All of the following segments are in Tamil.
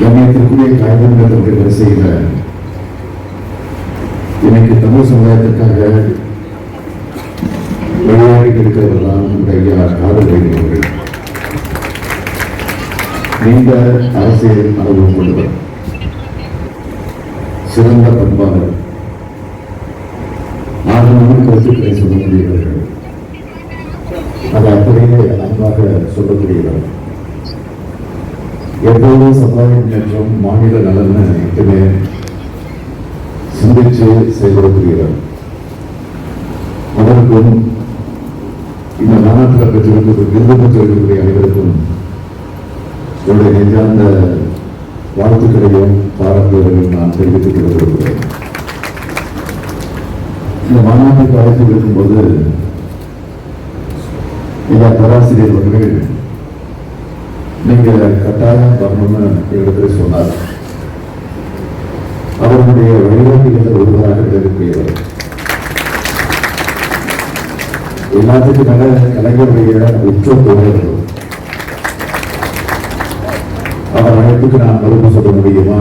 கண்ணியத்திற்குரிய காய்கறிகளுடைய வரிசையில் இன்னைக்கு தமிழ் சமுதாயத்திற்காக விளையாடி இருக்கிறவர்களாம் நம்முடைய ஐயா காதல் நீண்ட அரசியல் அனுபவம் கொண்டவர். சிறந்த பண்பாளர். ஆகமான கருத்துக்களை சொல்லக்கூடியவர்கள். அதை அப்படியே அன்பாக சொல்லக்கூடியவர்கள் எப்போதும் சமுதாய முன்னேற்றம் மாநில நலன் மட்டுமே சிந்திச்சு செயல்படுத்துகிறார். அவருக்கும் இந்த மாநாட்டில் பெற்றிருக்கிற விருது பெற்றிருக்கக்கூடிய அனைவருக்கும் என்னுடைய நெஞ்சார்ந்த வாழ்த்துக்களையும் பாராட்டுகளையும் நான் தெரிவித்துக் கொள்ள விரும்புகிறேன். இந்த மாநாட்டுக்கு அழைத்து இருக்கும்போது எல்லா பேராசிரியர் அவர்கள் நீங்கள் கட்டாயம் வரணும்னு இடத்துல சொன்னார். அவருடைய வழிகாட்டிகள் ஒருவராக இருக்கக்கூடியவர் எல்லாத்துக்கும் மேல கலைஞருடைய உற்ற தோழர்கள் அவர் அழைப்புக்கு நான் மறுப்பு சொல்ல முடியுமா?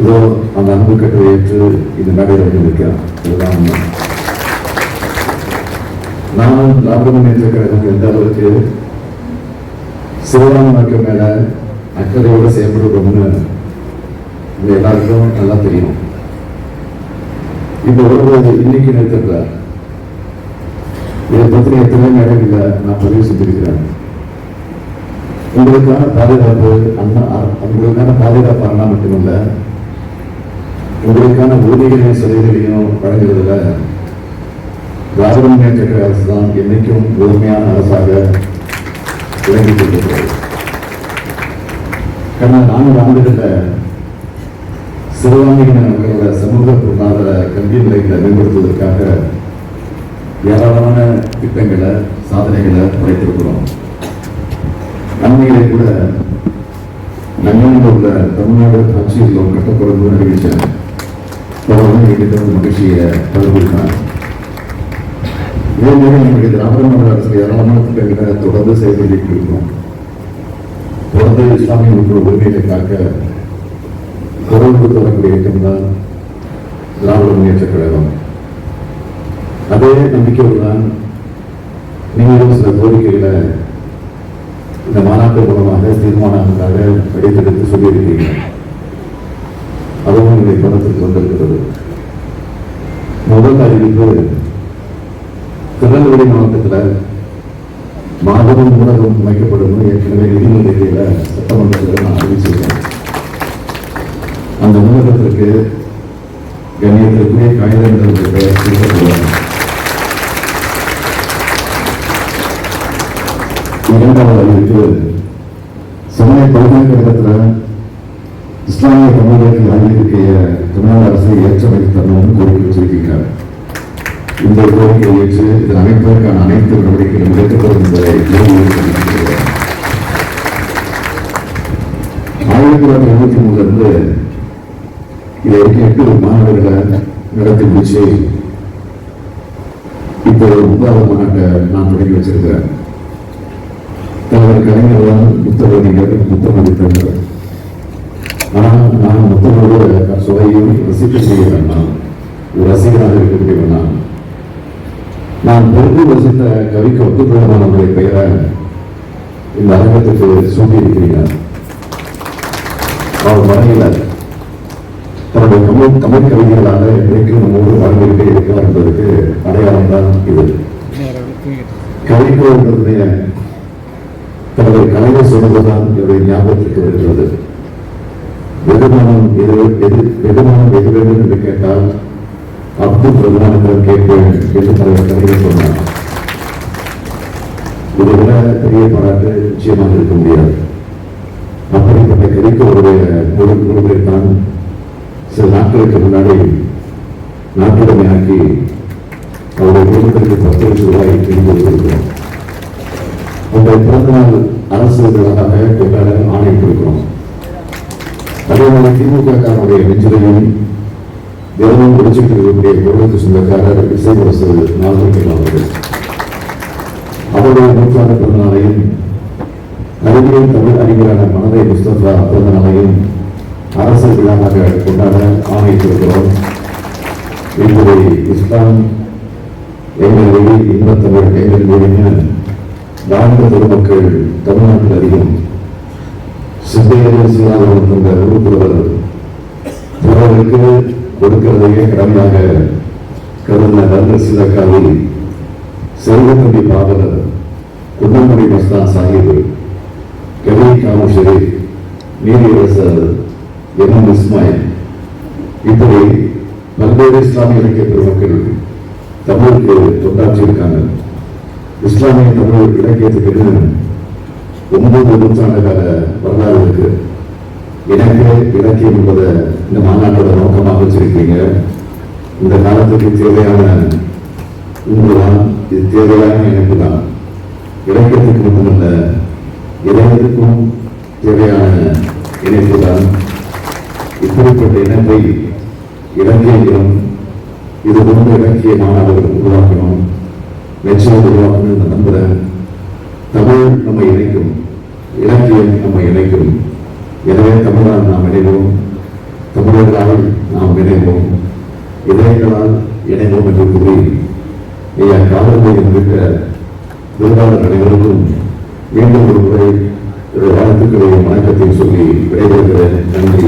இதோ அந்த அன்பு கட்டை ஏற்று இந்த மேடையில் வந்து நிற்கிறான் இதுதான் நானும் லாபம் முன்னேற்ற கழகம் எந்த அளவுக்கு சிறுபான்மை மக்கள் மேல அக்கறையோடு செயல்படுறோம்னு உங்க எல்லாருக்கும் நல்லா தெரியும். இப்போ வரும்போது இன்னைக்கு நேரத்தில் இதை பற்றி எத்தனை நேரங்களில் நான் பதிவு செஞ்சிருக்கிறேன். உங்களுக்கான பாதுகாப்பு அண்ணா உங்களுக்கான பாதுகாப்பு அண்ணா மட்டுமல்ல உங்களுக்கான உறுதிகளையும் சலுகைகளையும் வழங்குவதில் திராவிட முன்னேற்ற கழக அரசு தான் என்னைக்கும் முழுமையான அரசாக விளங்கிக் கொண்டிருக்கிறது கடந்த நான்கு ஆண்டுகளில் சிறுபான்மையின மக்களோட சமூக பொருளாதார கல்வி நிலைகளை மேம்படுத்துவதற்காக ஏராளமான திட்டங்களை சாதனைகளை படைத்திருக்கிறோம். அண்மையிலே கூட நன்மையில் உள்ள தமிழ்நாடு ஆட்சியில் கட்டப்படும் அறிவிச்சேன் தொடர்ந்து மகிழ்ச்சியை பகிர்ந்திருக்காங்க இதே மாதிரி நம்முடைய திராவிட மாநில அரசு ஏராளமான திட்டங்களை தொடர்ந்து செயல்பட்டு இருக்கிறோம் தொடர்ந்து இஸ்லாமிய மக்கள் உரிமைகளை காக்க தொடர்ந்து கொடுத்து இயக்கம் தான் திராவிட முன்னேற்ற கழகம். அதே நம்பிக்கையோடு தான் நீங்களும் சில கோரிக்கைகளை இந்த மாநாட்டு மூலமாக தீர்மானங்களாக எடுத்தெடுத்து சொல்லியிருக்கீங்க அதுவும் என்னுடைய படத்திற்கு வந்திருக்கிறது. முதல் அறிவிப்பு திருநெல்வேலி மாவட்டத்தில் மாபெரும் ஊடகம் அமைக்கப்படும் ஏற்கனவே நிதிநிலையில சட்டமன்றத்தில் நான் அறிவிச்சிருக்கேன். அந்த ஊடகத்திற்கு கண்ணியத்திற்குரிய காகிதங்கள் கொடுக்கப்படுவாங்க இரண்டாவது அறிவிப்பு சென்னை பல்கலைக்கழகத்தில் இஸ்லாமிய தமிழகத்தில் இந்த கோரிக்கையை ஏற்று இதில் அமைப்பதற்கான அனைத்து நடவடிக்கைகளும் எடுக்கப்படும் என்பதை ஆயிரத்தி தொள்ளாயிரத்தி எழுபத்தி மூணுல இருந்து இதை வரைக்கும் எட்டு மாணவர்களை நடத்தி முடிச்சு இப்போ ஒரு முதலாவது மாநாட்டை நான் தொடங்கி வச்சிருக்கிறேன். தலைவர் கலைஞர் தான் முத்தவதிகள் முத்தமதித்தவர் ஆனால் நான் முத்தமோடு சுவையும் ரசிக்க ரசிக்கக்கூடிய வேண்டாம். ஒரு ரசிகனாக இருக்கக்கூடிய வேண்டாம். நான் பிறந்து வசித்த கவிக்கு ஒத்துப்போமானவருடைய பெயரை இந்த அரங்கத்துக்கு சூட்டியிருக்கிறீர்கள் அவர் மறையில தன்னுடைய தமிழ் தமிழ் கவிஞர்களாக இன்றைக்கும் நம்மோடு வாழ்ந்துகிட்டே இருக்கிறார் என்பதற்கு அடையாளம் தான் இது. கவிக்கோடைய தனது கலைஞர் சொல்வதுதான் என்னுடைய ஞாபகத்திற்கு வருகிறது. வெகுமானம் எது எது வெகுமானம் எது வேண்டும் என்று கேட்டால் அப்துல் கேட்பேன் கேட்டு தலைவர் கலைஞர் சொன்னார் இதை விட பெரிய பாராட்டு நிச்சயமாக இருக்க முடியாது அப்படிப்பட்ட கவிக்கோருடைய முழு குழுவை தான் சில நாட்களுக்கு முன்னாடி நாட்டுடைமையாக்கி அவருடைய குடும்பத்திற்கு பத்து லட்சம் ரூபாய் உங்கள் பிறந்தநாள் அரசு விழாவாக கொண்டாட ஆணையிட்டிருக்கிறோம் அதே மாதிரி திமுக காரனுடைய நெஞ்சிலையும் தினமும் ஒழிச்சுட்டு இருக்கக்கூடிய குடும்பத்து சொந்தக்காரர் இசை இசைவரசு நாகரிகள் அவர்கள் அவருடைய நூற்றாண்டு பிறந்த நாளையும் அறிவியல் தமிழ் அறிஞரான மனதை முஸ்தபா பிறந்த நாளையும் அரசு விழாவாக கொண்டாட ஆணையிட்டிருக்கிறோம். இப்படி இஸ்லாம் எங்கள் மொழி இன்பத்தமிழ் எங்கள் மொழின்னு நான்கு பொதுமக்கள் தமிழ்நாட்டில் அதிகம். சிந்தையிலே சீராதவன் என்ற ஊர் புலவர் புலவருக்கு கொடுக்கிறதையே கடமையாக கருந்த நல்ல சிலக்காவில் செல்வத்தம்பி பாவலர் குன்னமுடி மஸ்தான் சாஹிப் கவி காமு ஷெரீப் நீதியரசர் எம் இஸ்மாயில். இப்படி பல்வேறு இஸ்லாமிய இலக்கிய பெருமக்கள் தமிழுக்கு தொண்டாற்றியிருக்காங்க இஸ்லாமிய தமிழ் இலக்கியத்துக்கு ஒன்பது நூற்றாண்டு கால வரலாறு இருக்கு. இலக்கு இலக்கியம் என்பதை இந்த மாநாட்டோட நோக்கமாக வச்சிருக்கீங்க. இந்த காலத்துக்கு தேவையான உண்மைதான் இது தேவையான இணைப்பு தான் இலக்கியத்துக்கு மட்டுமல்ல இலக்கியத்துக்கும் தேவையான இணைப்பு தான் இப்படிப்பட்ட இணைப்பை இலக்கியங்களும் இது போன்ற இலக்கிய மாணவர்கள் உருவாக்கணும் நிச்சயம் உருவாக்கணும் நம்புகிறேன் தமிழ் நம்மை இணைக்கும் இலக்கியம் நம்மை இணைக்கும். எனவே தமிழால் நாம் இணைவோம். தமிழர்களால் நாம் இணைவோம். இதயங்களால் இணைவோம் என்று கூறி ஐயா காவல்துறை இருக்கிற விருதாளர் அனைவருக்கும் மீண்டும் ஒரு முறை ஒரு வாழ்த்துக்களையும் வணக்கத்தையும் சொல்லி விடைபெறுகிறேன். நன்றி